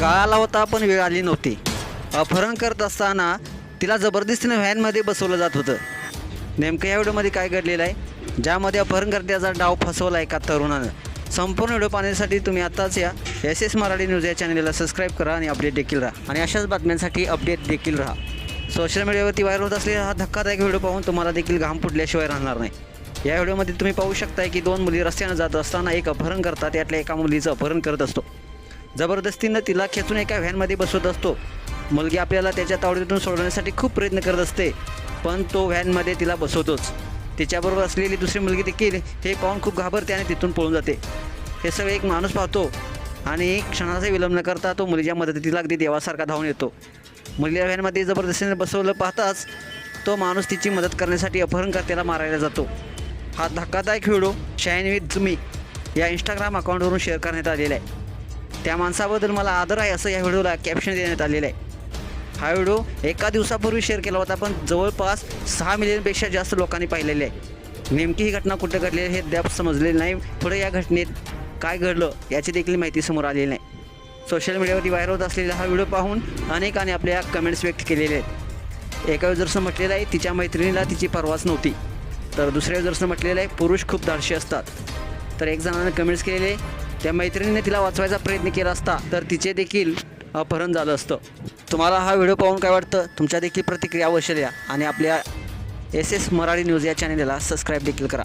काळाला होता पण वेळ आली नव्हती. अपहरण करत असताना तिला जबरदस्तीनं व्हॅनमध्ये बसवलं जात होतं. नेमकं या व्हिडिओमध्ये काय घडलेलं आहे? ज्यामध्ये अपहरणकर्त्याचा डाव फसवला एका तरुणानं. संपूर्ण व्हिडिओ पाहण्यासाठी तुम्ही आताच या. एस एस मराठी न्यूज या चॅनलला सबस्क्राईब करा आणि अपडेट देखील राहा. आणि अशाच बातम्यांसाठी अपडेट देखील राहा. सोशल मीडियावरती व्हायरल होत असलेला हा धक्कादायक व्हिडिओ पाहून तुम्हाला देखील घाम फुटल्याशिवाय राहणार नाही. या व्हिडिओमध्ये तुम्ही पाहू शकताय की दोन मुली रस्त्यानं जात असताना एक अपहरण करतात यातल्या एका मुलीचं अपहरण करत असतो. जबरदस्तीनं तिला खेचून एका व्हॅनमध्ये बसवत असतो. मुलगी आपल्याला त्याच्या तावडीतून सोडवण्यासाठी खूप प्रयत्न करत असते पण तो व्हॅनमध्ये तिला बसवतोच. तिच्याबरोबर असलेली दुसरी मुलगी देखील हे पाहून खूप घाबरते आणि तिथून पळून जाते. हे सगळं एक माणूस पाहतो आणि क्षणाचा विलंब न करता तो मुलीच्या मदतीला अगदी देवासारखा धावून येतो. मुलीला व्हॅनमध्ये जबरदस्तीने बसवलं पाहताच तो माणूस तिची मदत करण्यासाठी अपहरणकर्त्याला मारायला जातो. हा धक्कादायक व्हिडिओ शाईन विथ जुमी या इंस्टाग्राम अकाउंटवरून शेअर करण्यात आलेला आहे. त्या माणसाबद्दल मला आदर आहे असं या व्हिडिओला कॅप्शन देण्यात आलेलं आहे. हा व्हिडिओ एका दिवसापूर्वी शेअर केला होता पण जवळपास सहा मिलियनपेक्षा जास्त लोकांनी पाहिलेले आहे. नेमकी ही घटना कुठे घडली आहे हे अद्याप समजलेलं नाही. पुढे या घटनेत काय घडलं याची देखील माहिती समोर आलेली नाही. सोशल मीडियावरती व्हायरल होत असलेला हा व्हिडिओ पाहून अनेकांनी आपल्या कमेंट्स व्यक्त केलेले आहेत. एका युजर्सनं म्हटलेलं आहे तिच्या मैत्रिणीला तिची परवाच नव्हती. तर दुसऱ्या युजर्सनं म्हटलेलं आहे पुरुष खूप धाडशी असतात. तर एक जणानं कमेंट्स केलेले त्या मैत्रिणीने तिला वाचवायचा प्रयत्न केला असता तर तिचे देखील अपहरण झालं असतं. तुम्हाला हा व्हिडिओ पाहून काय वाटतं? तुमच्या देखील प्रतिक्रिया अवश्य द्या आणि आपल्या एस एस मराठी न्यूज या चॅनेलला सबस्क्राईब देखील करा.